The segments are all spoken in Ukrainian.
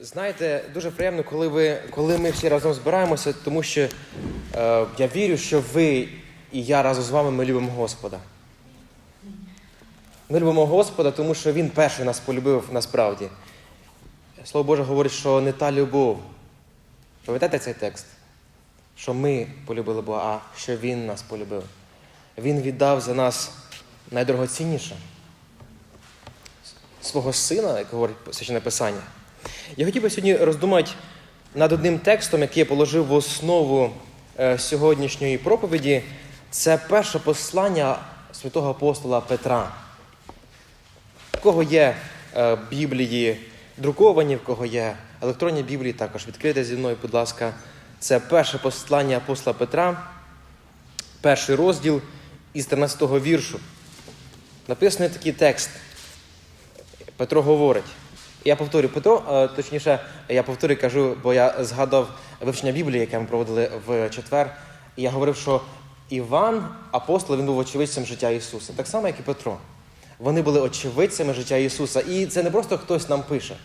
Знаєте, дуже приємно, коли, ви, коли ми всі разом збираємося, тому що е, я вірю, що ви і я разом з вами ми любимо Господа. Ми любимо Господа, тому що Він перший нас полюбив насправді. Слово Боже говорить, що не та любов. Пам'ятаєте цей текст? Що ми полюбили Бога, а що Він нас полюбив. Він віддав за нас найдорогоцінніше свого сина, як говорить священне Писання. Я хотів би сьогодні роздумати над одним текстом, який я положив в основу е, сьогоднішньої проповіді. Це перше послання святого апостола Петра. В кого є е, Біблії друковані, в кого є електронні Біблії, також відкрите зі мною, будь ласка. Це перше послання апостола Петра, перший розділ із 13-го віршу. Написаний такий текст. Петро говорить. Я повторю Петро, е, точніше, я повторю кажу, бо я згадав вивчення Біблії, яке ми проводили в четвер. І я говорив, що Іван, апостол, він був очевидцем життя Ісуса, так само, як і Петро. Вони були очевидцями життя Ісуса. І це не просто хтось нам пише,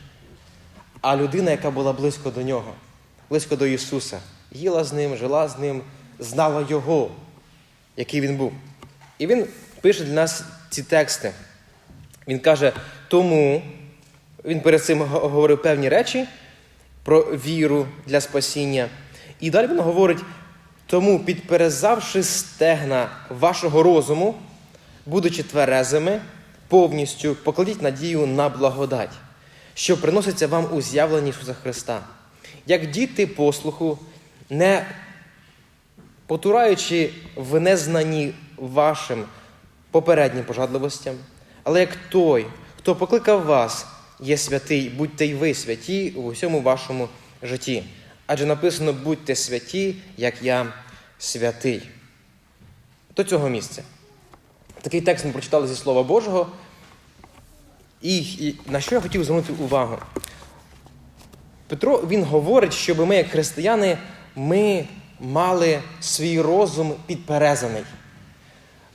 а людина, яка була близько до нього, близько до Ісуса, їла з ним, жила з ним, знала Його, який він був. І він пише для нас ці тексти. Він каже, тому він перед цим говорив певні речі про віру для спасіння. І далі він говорить: тому, підперезавши стегна вашого розуму, будучи тверезими, повністю покладіть надію на благодать, що приноситься вам у з'явленні Ісуса Христа. Як діти послуху, не потураючи в незнанні вашим попереднім пожадливостям, але як той, хто покликав вас, є святий, будьте й ви святі у всьому вашому житті. Адже написано будьте святі, як я святий. До цього місця. Такий текст ми прочитали зі Слова Божого. І, і на що я хотів звернути увагу? Петро він говорить, щоб ми, як християни, ми мали свій розум підперезаний.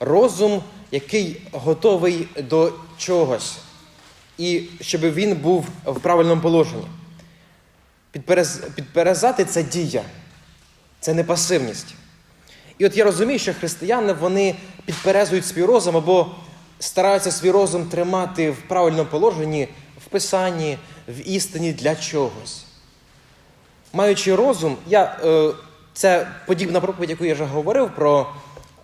Розум, який готовий до чогось, і щоб він був в правильному положенні. Підперез... Підперезати це дія, це не пасивність. І от я розумію, що християни вони підперезують свій розум або стараються свій розум тримати в правильному положенні, в писанні, в істині для чогось. Маючи розум, я, е, це подібна проповідь, яку я вже говорив про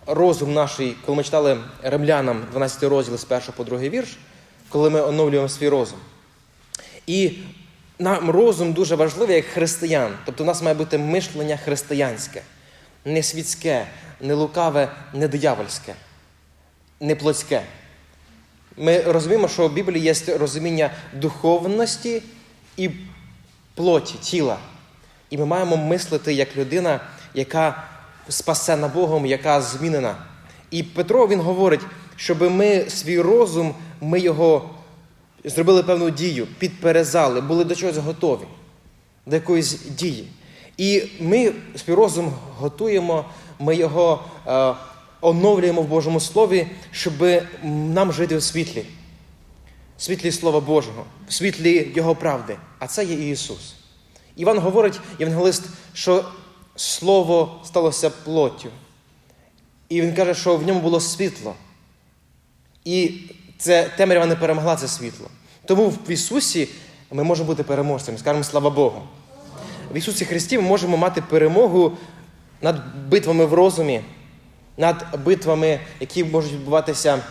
розум наш, коли ми читали римлянам 12 розділ з 1 по 2 вірш, коли ми оновлюємо свій розум. І нам розум дуже важливий як християн. Тобто у нас має бути мишлення християнське, не світське, не лукаве, не диявольське, не плотське. Ми розуміємо, що в Біблії є розуміння духовності і плоті, тіла. І ми маємо мислити як людина, яка спасена Богом, яка змінена. І Петро він говорить, щоб ми свій розум, ми його зробили певну дію, підперезали, були до чогось готові, до якоїсь дії. І ми свій розум готуємо, ми його е, оновлюємо в Божому Слові, щоб нам жити у світлі, в світлі Слова Божого, в світлі Його правди. А це є Ісус. Іван говорить, євангелист, що Слово сталося плоттю. І він каже, що в ньому було світло. І це темрява не перемогла це світло. Тому в Ісусі ми можемо бути переможцями, скажемо слава Богу. В Ісусі Христі ми можемо мати перемогу над битвами в розумі, над битвами, які можуть відбуватися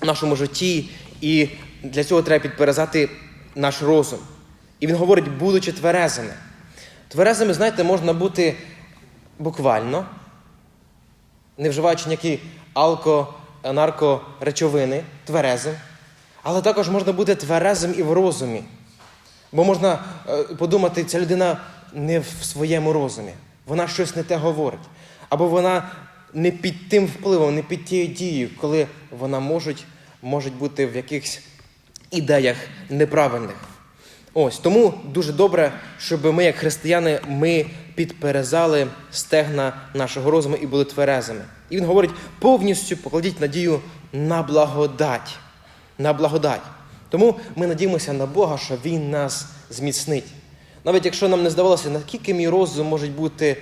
в нашому житті. І для цього треба підперезати наш розум. І він говорить, будучи тверезими. Тверезими, знаєте, можна бути буквально, не вживаючи ніякі алко, наркоречовини, тверезим. Але також можна бути тверезим і в розумі. Бо можна е, подумати, ця людина не в своєму розумі, вона щось не те говорить. Або вона не під тим впливом, не під тією дією, коли вона можуть, можуть бути в якихось ідеях неправильних. Ось тому дуже добре, щоб ми, як християни, ми підперезали стегна нашого розуму і були тверезими. І він говорить: повністю покладіть надію на благодать. На благодать. Тому ми надіємося на Бога, що Він нас зміцнить. Навіть якщо нам не здавалося, наскільки мій розум може бути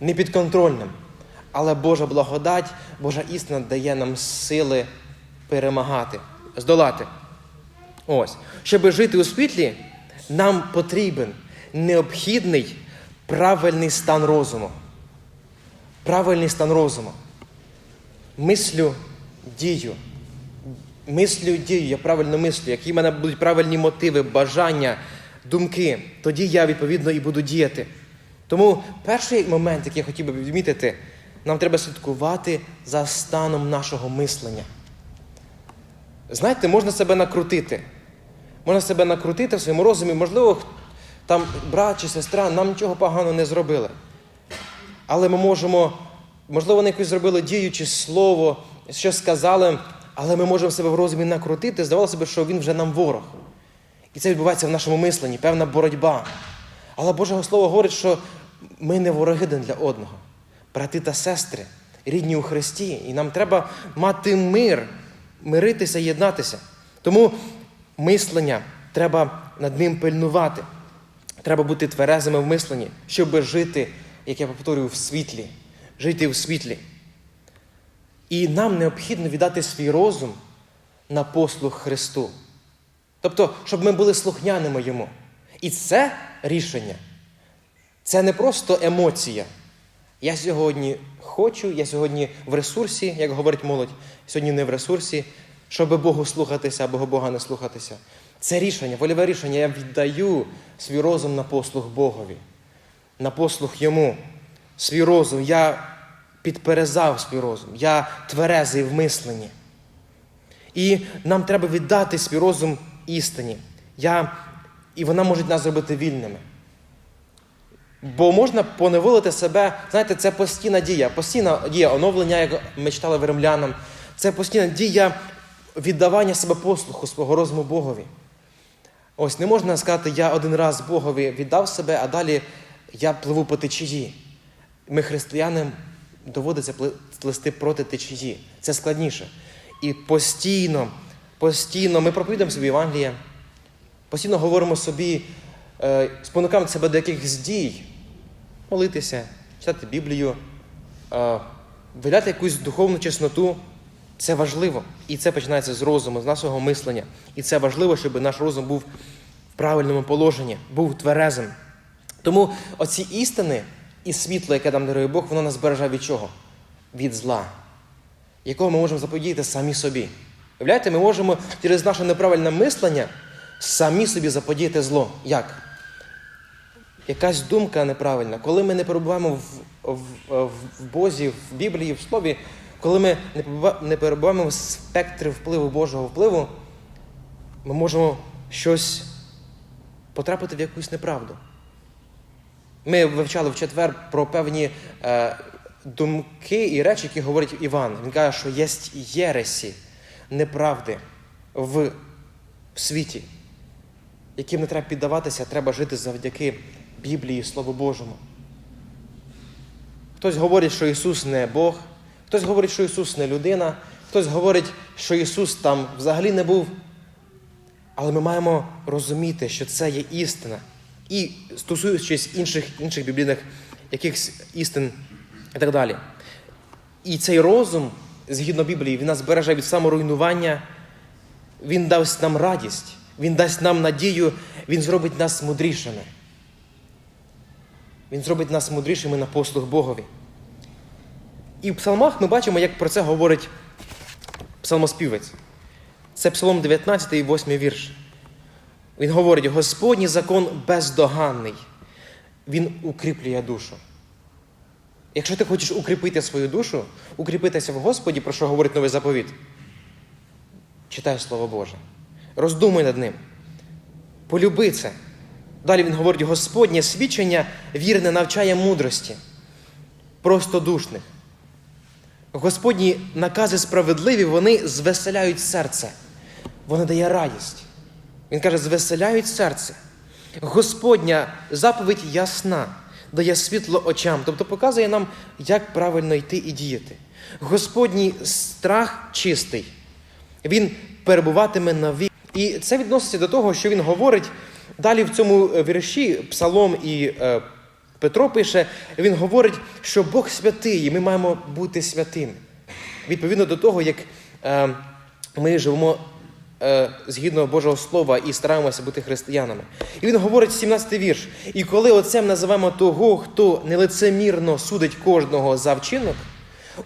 непідконтрольним. Але Божа благодать, Божа істина дає нам сили перемагати, здолати. Ось. Щоб жити у світлі, нам потрібен необхідний правильний стан розуму. Правильний стан розуму. Мислю, дію. Мислю, дію, я правильно мислю, які в мене будуть правильні мотиви, бажання, думки, тоді я відповідно і буду діяти. Тому перший момент, який я хотів би відмітити, нам треба слідкувати за станом нашого мислення. Знаєте, можна себе накрутити. Можна себе накрутити в своєму розумі, можливо, там брат чи сестра нам нічого поганого не зробили. Але ми можемо, можливо, вони якусь зробили дію чи слово, що сказали, але ми можемо себе в розумі накрутити, здавалося б, що він вже нам ворог. І це відбувається в нашому мисленні, певна боротьба. Але Боже Слово говорить, що ми не вороги один для одного, брати та сестри, рідні у Христі. І нам треба мати мир, миритися, єднатися. Тому мислення треба над ним пильнувати. Треба бути тверезими в мисленні, щоб жити, як я повторюю, в світлі, жити в світлі. І нам необхідно віддати свій розум на послуг Христу. Тобто, щоб ми були слухняними йому. І це рішення, це не просто емоція. Я сьогодні хочу, я сьогодні в ресурсі, як говорить молодь, сьогодні не в ресурсі, щоб Богу слухатися або Бога не слухатися. Це рішення, вольове рішення. Я віддаю свій розум на послуг Богові, на послуг Йому. Свій розум. Я підперезав свій розум, я тверезий в мисленні. І нам треба віддати свій розум істині. Я, і вона може нас зробити вільними. Бо можна поневолити себе, знаєте, це постійна дія, постійна дія оновлення, як ми читали в римлянам. Це постійна дія віддавання себе послуху свого розуму Богові. Ось не можна сказати, я один раз Богові віддав себе, а далі я пливу по течії. Ми, християни, доводиться плисти проти течії. Це складніше. І постійно, постійно ми проповідуємо собі Євангеліє, постійно говоримо собі, е, спонукаємо себе до якихось дій, молитися, читати Біблію, е, виявляти якусь духовну чесноту. Це важливо. І це починається з розуму, з нашого мислення. І це важливо, щоб наш розум був в правильному положенні, був тверезим. Тому оці істини і світло, яке нам дарує Бог, воно нас береже від чого? Від зла, якого ми можемо заподіяти самі собі. Уявляєте, ми можемо через наше неправильне мислення самі собі заподіяти зло. Як? Якась думка неправильна, коли ми не перебуваємо в, в, в Бозі, в Біблії, в Слові, коли ми не перебуваємо в спектрі впливу Божого впливу, ми можемо щось потрапити в якусь неправду. Ми вивчали в четвер про певні е, думки і речі, які говорить Іван. Він каже, що є єресі, неправди в світі, яким не треба піддаватися, треба жити завдяки Біблії, Слову Божому. Хтось говорить, що Ісус не Бог, хтось говорить, що Ісус не людина, хтось говорить, що Ісус там взагалі не був. Але ми маємо розуміти, що це є істина. І стосуючись інших, інших біблійних якихось істин і так далі. І цей розум, згідно Біблії, він нас збереже від саморуйнування, він дасть нам радість, він дасть нам надію, він зробить нас мудрішими. Він зробить нас мудрішими на послуг Богові. І в псалмах ми бачимо, як про це говорить псалмоспівець. Це Псалом 19, 8 вірш. Він говорить: Господній закон бездоганний, він укріплює душу. Якщо ти хочеш укріпити свою душу, укріпитися в Господі, про що говорить новий заповіт, читай Слово Боже. Роздумуй над ним. Полюби це. Далі він говорить: Господнє свідчення вірне навчає мудрості, простодушних. Господні накази справедливі, вони звеселяють серце, вони дає радість. Він каже, звеселяють серце. Господня заповідь ясна, дає світло очам, тобто показує нам, як правильно йти і діяти. Господній страх чистий, він перебуватиме на вік. І це відноситься до того, що він говорить Далі в цьому е, вірші Псалом і е, Петро пише, він говорить, що Бог святий, і ми маємо бути святими. Відповідно до того, як е, ми живемо згідно Божого Слова і стараємося бути християнами. І він говорить 17-й вірш. І коли отцем називаємо того, хто нелицемірно судить кожного за вчинок,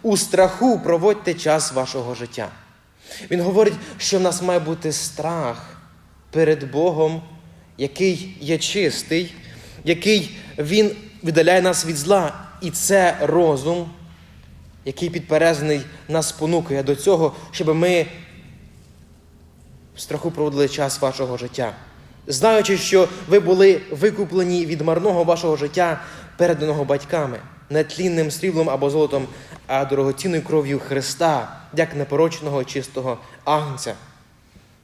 у страху проводьте час вашого життя. Він говорить, що в нас має бути страх перед Богом, який є чистий, який Він віддаляє нас від зла. І це розум, який підперезаний нас спонукує до цього, щоб ми в страху проводили час вашого життя, знаючи, що ви були викуплені від марного вашого життя, переданого батьками, не тлінним сріблом або золотом, а дорогоцінною кров'ю Христа, як непорочного чистого агнця.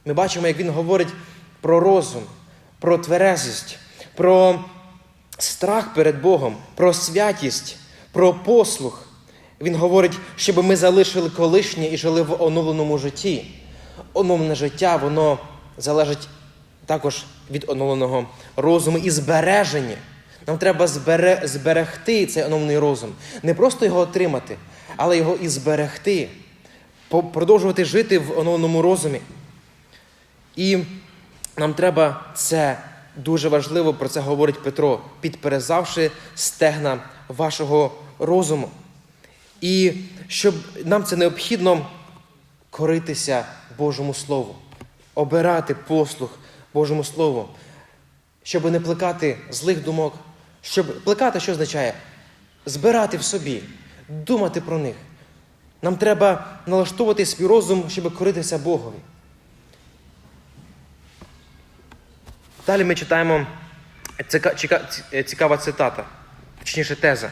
Ми бачимо, як він говорить про розум, про тверезість, про страх перед Богом, про святість, про послух. Він говорить, щоб ми залишили колишнє і жили в оновленому житті. Оновлене життя, воно залежить також від оновленого розуму і збереження. Нам треба збере, зберегти цей оновлений розум. Не просто його отримати, але його і зберегти, продовжувати жити в оновленому розумі. І нам треба це дуже важливо, про це говорить Петро, підперезавши стегна вашого розуму. І щоб нам це необхідно коритися Божому Слову, обирати послух Божому Слову, щоб не плекати злих думок, щоб плекати, що означає? Збирати в собі, думати про них. Нам треба налаштовувати свій розум, щоб коритися Богові. Далі ми читаємо цікава цитата, точніше теза.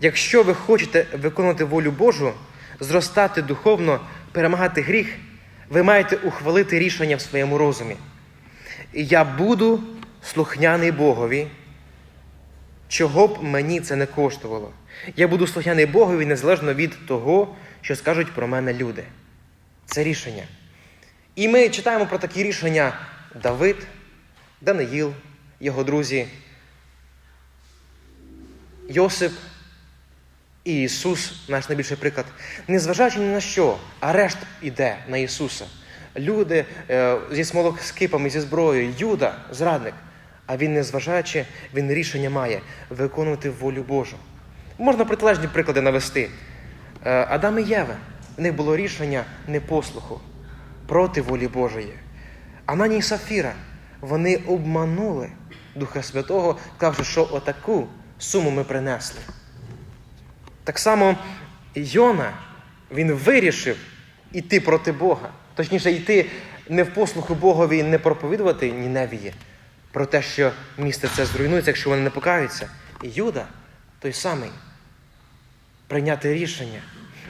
Якщо ви хочете виконувати волю Божу, зростати духовно, перемагати гріх, ви маєте ухвалити рішення в своєму розумі. Я буду слухняний Богові, чого б мені це не коштувало. Я буду слухняний Богові незалежно від того, що скажуть про мене люди. Це рішення. І ми читаємо про такі рішення Давид, Даниїл, його друзі, Йосип і Ісус, наш найбільший приклад. Незважаючи ні на що, арешт іде на Ісуса. Люди е, зі смолоскипами, зі зброєю, Юда, зрадник. А він, незважаючи, він рішення має виконувати волю Божу. Можна протилежні приклади навести. Е, Адам і Єва. В них було рішення непослуху проти волі Божої. Ананій і Сафіра, вони обманули Духа Святого, кажучи, що отаку суму ми принесли. Так само Йона, він вирішив іти проти Бога. Точніше, йти не в послуху Богові, не проповідувати Ніневії про те, що місто це зруйнується, якщо вони не покаються. І Юда той самий. Прийняти рішення.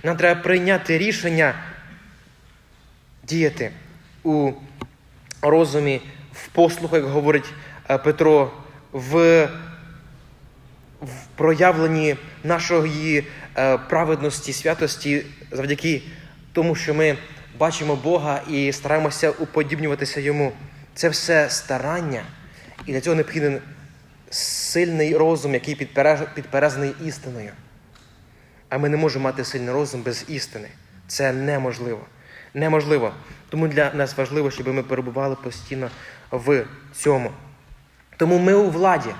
Нам треба прийняти рішення діяти у розумі, в послуху, як говорить е, Петро, в в проявленні нашої е, праведності, святості завдяки тому, що ми бачимо Бога і стараємося уподібнюватися Йому. Це все старання, і для цього необхіден сильний розум, який підперезаний істиною. А ми не можемо мати сильний розум без істини. Це неможливо. Неможливо. Тому для нас важливо, щоб ми перебували постійно в цьому. Тому ми у владі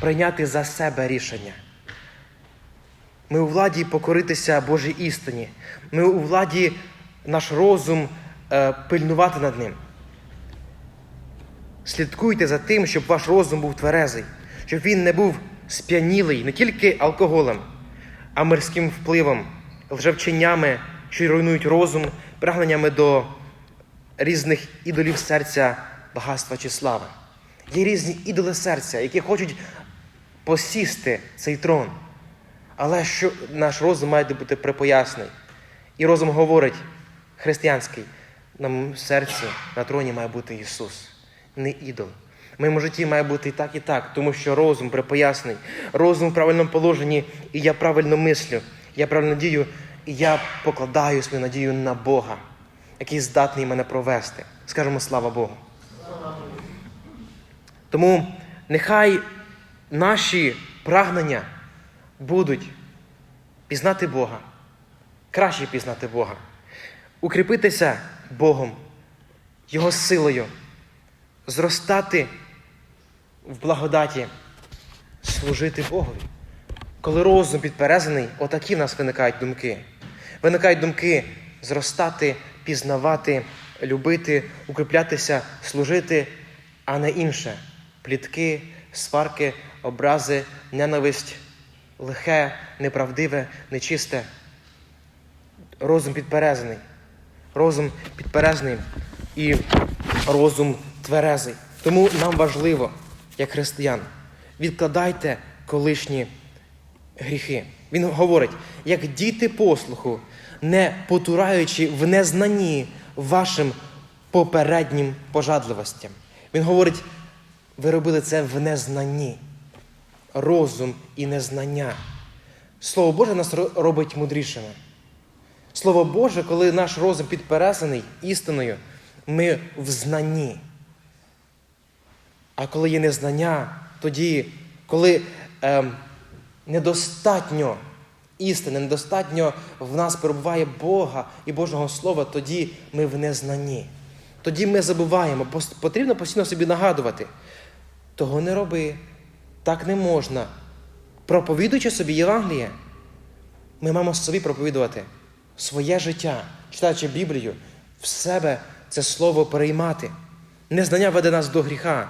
прийняти за себе рішення. Ми у владі покоритися Божій істині. Ми у владі наш розум е, пильнувати над ним. Слідкуйте за тим, щоб ваш розум був тверезий, щоб він не був сп'янілий не тільки алкоголем, а мирським впливом, лжевченнями, що руйнують розум, прагненнями до різних ідолів серця, багатства чи слави. Є різні ідоли серця, які хочуть посісти цей трон. Але що наш розум має бути припоясний. І розум говорить, християнський, на моєму серці на троні має бути Ісус, не ідол. В моєму житті має бути і так, і так, тому що розум припоясний, розум в правильному положенні, і я правильно мислю, я правильно дію, і я покладаю свою надію на Бога, який здатний мене провести. Скажемо слава Богу. Тому нехай наші прагнення будуть пізнати Бога, краще пізнати Бога, укріпитися Богом, Його силою, зростати в благодаті, служити Богові. Коли розум підперезаний, отакі в нас виникають думки. Виникають думки зростати, пізнавати, любити, укріплятися, служити, а не інше. Плітки, сварки, образи, ненависть, лихе, неправдиве, нечисте. Розум підперезаний. Розум підперезаний і розум тверезий. Тому нам важливо, як християн, відкладайте колишні гріхи. Він говорить, як діти послуху, не потураючи в незнанні вашим попереднім пожадливостям. Він говорить, ви робили це в незнанні. Розум і незнання. Слово Боже нас робить мудрішими. Слово Боже, коли наш розум підперезаний істиною, ми в знанні. А коли є незнання, тоді, коли ем, недостатньо істини, недостатньо в нас перебуває Бога і Божого Слова, тоді ми в незнанні. Тоді ми забуваємо. Потрібно постійно собі нагадувати. Того не роби, так не можна. Проповідуючи собі Євангеліє, ми маємо собі проповідувати своє життя, читаючи Біблію, в себе це слово переймати. Незнання веде нас до гріха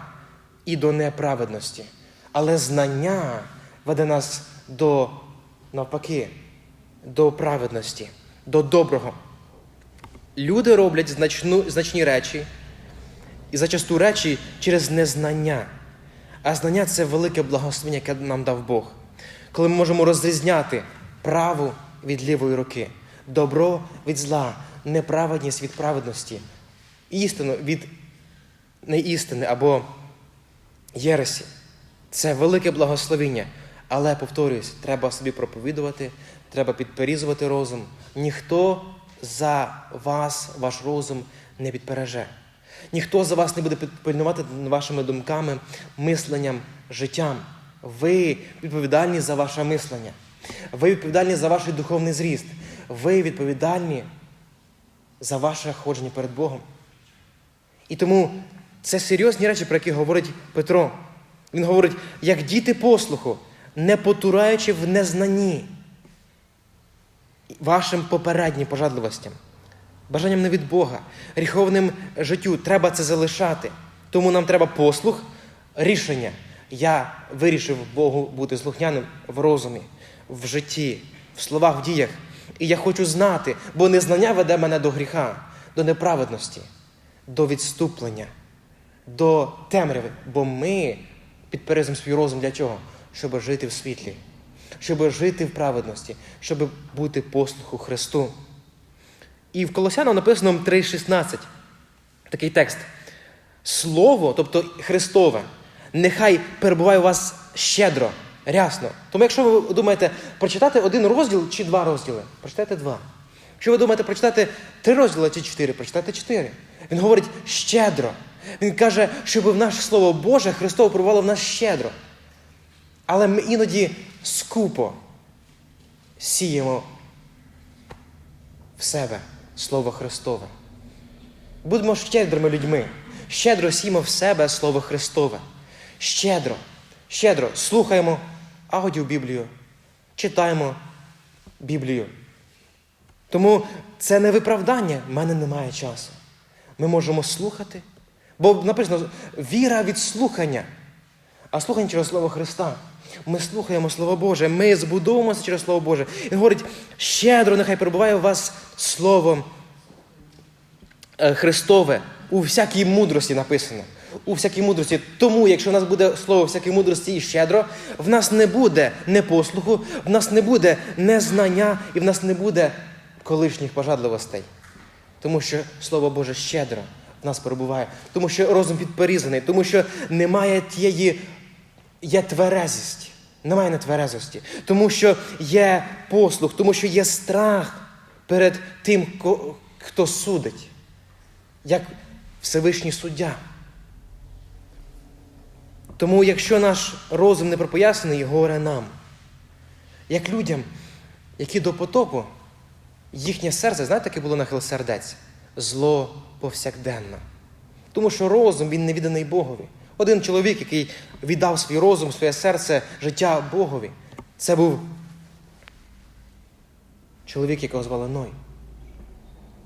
і до неправедності, але знання веде нас до навпаки, до праведності, до доброго. Люди роблять значну, значні речі, і зачасту речі через незнання. А знання це велике благословення, яке нам дав Бог. Коли ми можемо розрізняти праву від лівої руки, добро від зла, неправедність від праведності, істину від неістини або єресі. Це велике благословення. Але, повторюсь, треба собі проповідувати, треба підперізувати розум. Ніхто за вас, ваш розум, не підпереже. Ніхто за вас не буде пильнувати вашими думками, мисленням, життям. Ви відповідальні за ваше мислення. Ви відповідальні за ваш духовний зріст. Ви відповідальні за ваше ходження перед Богом. І тому це серйозні речі, про які говорить Петро. Він говорить, як діти послуху, не потураючи в незнанні вашим попереднім пожадливостям, бажанням не від Бога, гріховним життю. Треба це залишати. Тому нам треба послух, рішення. Я вирішив Богу бути слухняним в розумі, в житті, в словах, в діях. І я хочу знати, бо незнання веде мене до гріха, до неправедності, до відступлення, до темряви. Бо ми підперезимо свій розум для чого? Щоб жити в світлі, щоб жити в праведності, щоб бути послуху Христу. І в Колосянам написано 3,16 такий текст. Слово, тобто Христове, нехай перебуває у вас щедро, рясно. Тому якщо ви думаєте прочитати один розділ чи два розділи, прочитайте два. Якщо ви думаєте прочитати три розділи чи чотири, прочитайте чотири. Він говорить щедро. Він каже, щоб в наше Слово Боже Христово перебувало в нас щедро. Але ми іноді скупо сіємо в себе Слово Христове. Будемо щедрими людьми. Щедро сімо в себе Слово Христове. Щедро, щедро слухаємо аудіобіблію, читаємо Біблію. Тому це не виправдання, в мене немає часу. Ми можемо слухати. Бо написано віра від слухання, а слухання через Слово Христа. Ми слухаємо Слово Боже, ми збудовуємося через Слово Боже. Він говорить, щедро нехай перебуває у вас Слово е, Христове у всякій мудрості написано. У всякій мудрості. Тому, якщо в нас буде слово всякій мудрості і щедро, в нас не буде непослуху, в нас не буде незнання і в нас не буде колишніх пожадливостей. Тому що Слово Боже щедро в нас перебуває, тому що розум підперізаний, тому що немає тієї є тверезість, немає нетверезості, тому що є послух, тому що є страх перед тим, хто судить, як Всевишній суддя. Тому, якщо наш розум не пропоясаний, горе нам. Як людям, які до потопу, їхнє серце, знаєте, яке було нахил сердець? Зло повсякденно. Тому що розум він не відданий Богові. Один чоловік, який віддав свій розум, своє серце, життя Богові, це був чоловік, якого звали Ной.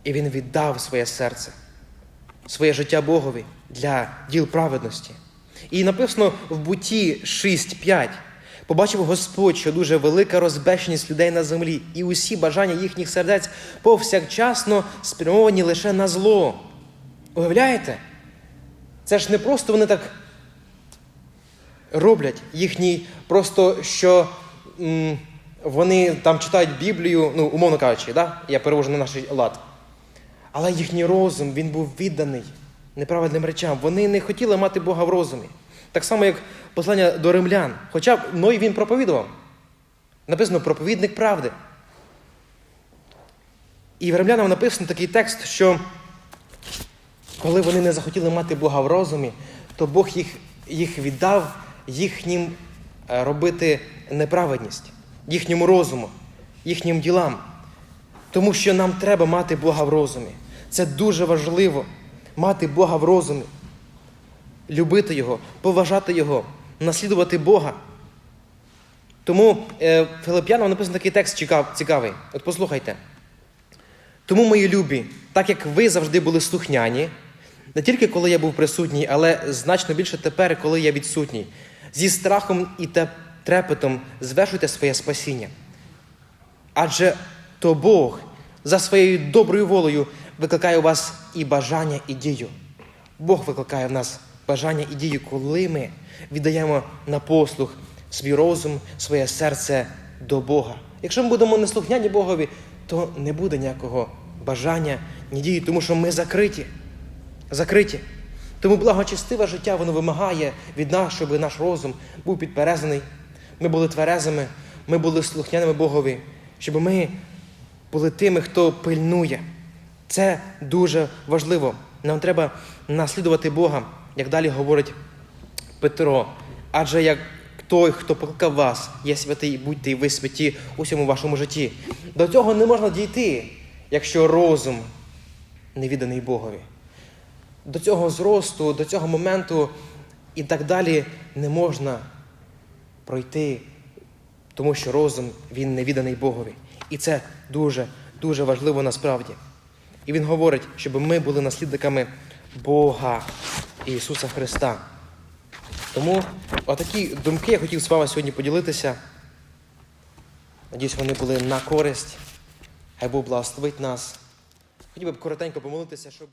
І він віддав своє серце, своє життя Богові для діл праведності. І написано в буті 6.5. Побачив Господь, що дуже велика розбещеність людей на землі, і усі бажання їхніх сердець повсякчасно спрямовані лише на зло. Уявляєте? Це ж не просто вони так роблять їхній, просто що м, вони там читають Біблію, ну, умовно кажучи, да? я перевожу на наш лад. Але їхній розум він був відданий неправедним речам. Вони не хотіли мати Бога в розумі. Так само, як послання до римлян. Хоча б Ной він проповідував. Написано проповідник правди. І в римлянам написано такий текст, що коли вони не захотіли мати Бога в розумі, то Бог їх, їх віддав їхнім е, робити неправедність, їхньому розуму, їхнім ділам. Тому що нам треба мати Бога в розумі. Це дуже важливо мати Бога в розумі, любити Його, поважати Його, наслідувати Бога. Тому е, Филип'янам написано такий текст цікав- цікавий. От послухайте. Тому, мої любі, так як ви завжди були слухняні, не тільки коли я був присутній, але значно більше тепер, коли я відсутній, зі страхом і трепетом звершуйте своє спасіння. Адже то Бог за своєю доброю волею викликає у вас і бажання, і дію. Бог викликає в нас бажання і дію, коли ми віддаємо на послуг свій розум, своє серце до Бога. Якщо ми будемо неслухняні Богові, то не буде ніякого бажання, ні дії, тому що ми закриті. Закриті. Тому благочестиве життя воно вимагає від нас, щоб наш розум був підперезаний. Ми були тверезими, ми були слухняними Богові, щоб ми були тими, хто пильнує. Це дуже важливо. Нам треба наслідувати Бога, як далі говорить Петро. Адже як той, хто покликав вас, є святий, будьте і ви святі у всьому вашому житті. До цього не можна дійти, якщо розум не відданий Богові. До цього зросту, до цього моменту і так далі не можна пройти, тому що розум він не відданий Богові. І це дуже, дуже важливо насправді. І він говорить, щоб ми були наслідниками Бога Ісуса Христа. Тому отакі думки я хотів з вами сьогодні поділитися. Надіюсь, вони були на користь. Хай Бог благословить нас. Хотів би коротенько помолитися, щоб.